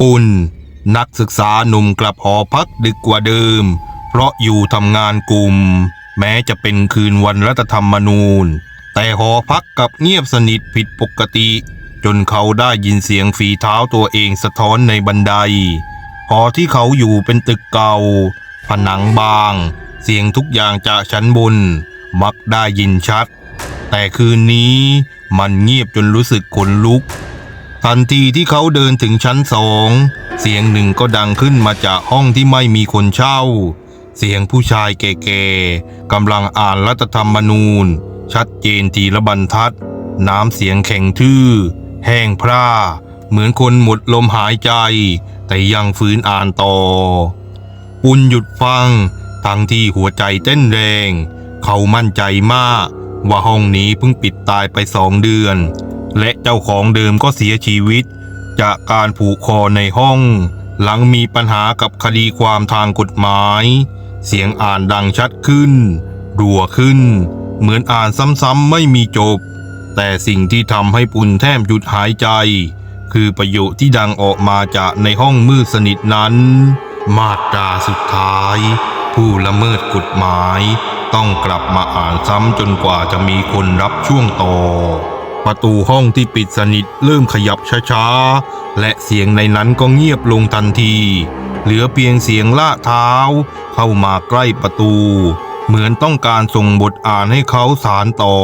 ปุณนักศึกษาหนุ่มกลับหอพักดึกกว่าเดิม เพราะอยู่ทำงานกลุ่ม แม้จะเป็นคืนวันรัฐธรรมนูญ แต่หอพักกับเงียบสนิทผิดปกติ จนเขาได้ยินเสียงฝีเท้าตัวเองสะท้อนในบันได หอที่เขาอยู่เป็นตึกเก่า ผนังบาง เสียงทุกอย่างจากชั้นบน มักได้ยินชัด แต่คืนนี้มันเงียบจนรู้สึกขนลุก ทันทีที่เขาเดินถึงชั้นสอง เสียงหนึ่งก็ดังขึ้นมาจากห้องที่ไม่มีคนเช่า เสียงผู้ชายแก่ๆกำลังอ่านรัฐธรรมนูญ ชัดเจนทีละบรรทัด น้ำเสียงแข็งทื่อ แห้งพร่า เหมือนคนหมดลมหายใจ แต่ยังฝืนอ่านต่อ ปุณหยุดฟัง ทั้งที่หัวใจเต้นแรง เขามั่นใจมาก ว่าห้องนี้เพิ่งปิดตายไปสองเดือน และเจ้าของเดิมก็เสียชีวิต จากการผูกคอในห้อง หลังมีปัญหากับคดีความทางกฎหมาย เสียงอ่านดังชัดขึ้น รัวขึ้น เหมือนอ่านซ้ำๆไม่มีจบ แต่สิ่งที่ทำให้ปุณแทบหยุดหายใจ คือประโยคที่ดังออกมาจากในห้องมืดสนิทนั้น มาตราสุดท้าย ผู้ละเมิดกฎหมายต้องกลับมาอ่านซ้ำจนกว่าจะมีคนรับช่วงต่อ ประตูห้องที่ปิดสนิทเริ่มขยับช้าๆ และเสียงในนั้นก็เงียบลงทันที เหลือเพียงเสียงลาเท้า เข้ามาใกล้ประตู เหมือนต้องการส่งบทอ่านให้เขาสารต่อ